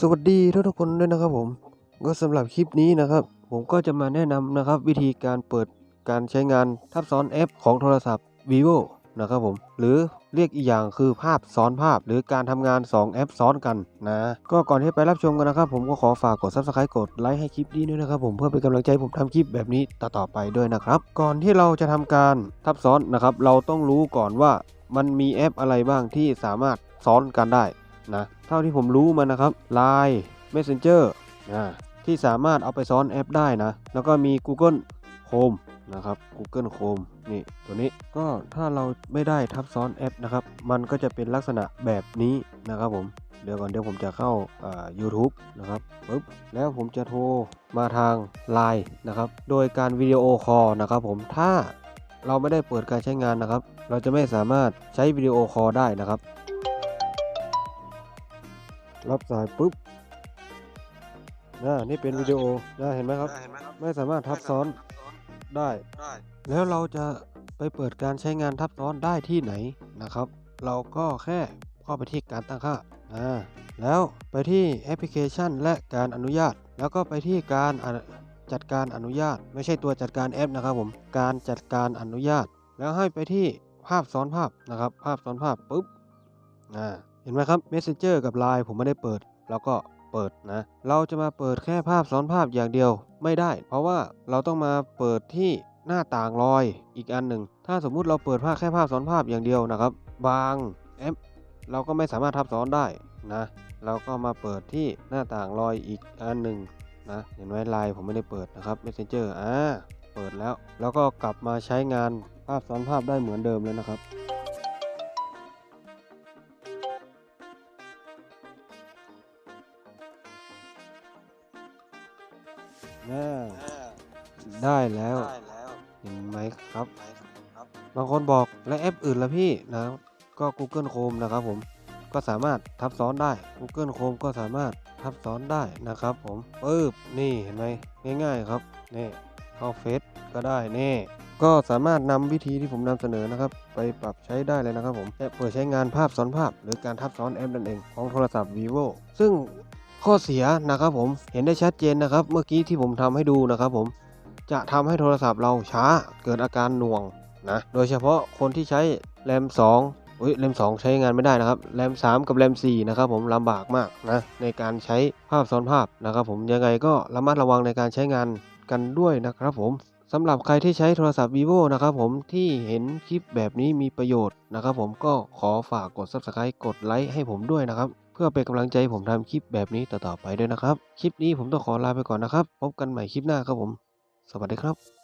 สวัสดีทุกทุกๆคนด้วยนะครับผม ก็สำหรับคลิปนี้นะครับ ผมก็จะมาแนะนำนะครับ วิธีการเปิดการใช้งานทับซ้อนแอปของโทรศัพท์ vivo นะครับผม หรือเรียกอีกอย่างคือภาพซ้อนภาพ หรือการทำงาน 2 แอปซ้อนกันนะ ก็ก่อนที่ไปรับชมกันนะครับ ผมก็ขอฝากกด subscribe กดไลค์ให้คลิปนี้ด้วยนะครับผมเพื่อเป็นกำลังใจผมทำคลิปแบบนี้ต่อๆไปด้วยนะครับ ก่อนที่เราจะทำการทับซ้อนนะครับ เราต้องรู้ก่อนว่า มันมีแอปอะไรบ้างที่สามารถซ้อนกันได้นะเท่าที่ผมรู้มานะครับ Line Messenger นะที่สามารถเอาไปซ้อนแอปได้นะ แล้วก็มี Google Chrome นะครับ Google Chrome นี่ตัวนี้ก็ถ้าเราไม่ได้ทับซ้อนแอปนะครับ มันก็จะเป็นลักษณะแบบนี้นะครับผม เดี๋ยวก่อนเดี๋ยวผมจะเข้าอ่า YouTube นะครับปึ๊บแล้วผมจะโทรมาทาง Line นะครับ โดยการวิดีโอคอลนะครับผมถ้า เราไม่ได้เปิดการใช้งานนะครับ เราจะไม่สามารถใช้วิดีโอคอลได้นะครับ รับสายปุ๊บนะนี่เป็นวิดีโอนะเห็นไหมครับ ไม่สามารถทับซ้อนได้ แล้วเราจะไปเปิดการใช้งานทับซ้อนได้ที่ไหนนะครับ เราก็แค่เข้าไปที่การตั้งค่าอ่าแล้วไปที่แอปพลิเคชันและการอนุญาต แล้วก็ไปที่การอนุ จัดการอนุญาต ไม่ใช่ตัวจัดการแอปนะครับผมการจัดการอนุญาต แล้วให้ไปที่ภาพซ้อนภาพนะครับ ภาพซ้อนภาพปุ๊บอ่าเห็นไหมครับ Messenger กับ Line ผมไม่ได้เปิด แล้วก็เปิดนะ เราจะมาเปิดแค่ภาพซ้อนภาพอย่างเดียวไม่ได้ เพราะว่าเราต้องมาเปิดที่หน้าต่างลอยอีกอันหนึ่ง ถ้าสมมุติเราเปิดภาพแค่ภาพซ้อนภาพอย่างเดียวนะครับ บางแอปเราก็ไม่สามารถทับซ้อนได้นะ เราก็มาเปิดที่หน้าต่างลอยอีกอันหนึ่ง นะเห็นไหมไลน์ผมไม่ได้เปิดนะครับ Messenger อ่าเปิดแล้ว แล้วก็กลับมาใช้งานภาพซ้อนภาพได้เหมือนเดิมเลยนะครับน่าได้แล้วเห็นไหมครับบางคนบอกและแอปอื่นละพี่นะก็ Google Chrome นะครับผมก็สามารถทับซ้อนได้ Google Chrome ก็สามารถทับซ้อนได้นะครับผมปึ๊บนี่เห็นไหมง่ายๆครับนี่เข้าเฟซก็ได้นี่ก็สามารถนำวิธีที่ผมนำเสนอนะครับ ไปปรับใช้ได้เลยนะครับผมและเปิดใช้งานภาพซ้อนภาพ หรือการทับซ้อนแอปนั่นเองของโทรศัพท์ vivo ซึ่งข้อเสียนะครับผมเห็นได้ชัดเจนนะครับ เมื่อกี้ที่ผมทำให้ดูนะครับผมจะทำให้โทรศัพท์เราช้าเกิดอาการหน่วงนะโดยเฉพาะคนที่ใช้แรม 2 อุ้ยแรม2 ใช้งานไม่ได้นะครับแรม3 กับแรม4นะครับผมลำบากมากนะในการใช้ภาพซ้อนภาพนะครับผมยังไงก็ระมัดระวังในการใช้งานกันด้วยนะครับผมสำหรับใครที่ใช้โทรศัพท์ vivo นะครับผมที่เห็นคลิปแบบนี้มีประโยชน์นะครับผมก็ขอฝากกด subscribe กดไลค์ให้ผมด้วยนะครับ เพื่อเป็นกำลังใจผมทำคลิปแบบนี้ต่อๆไปด้วยนะครับ คลิปนี้ผมต้องขอลาไปก่อนนะครับ พบกันใหม่คลิปหน้าครับผม สวัสดีครับ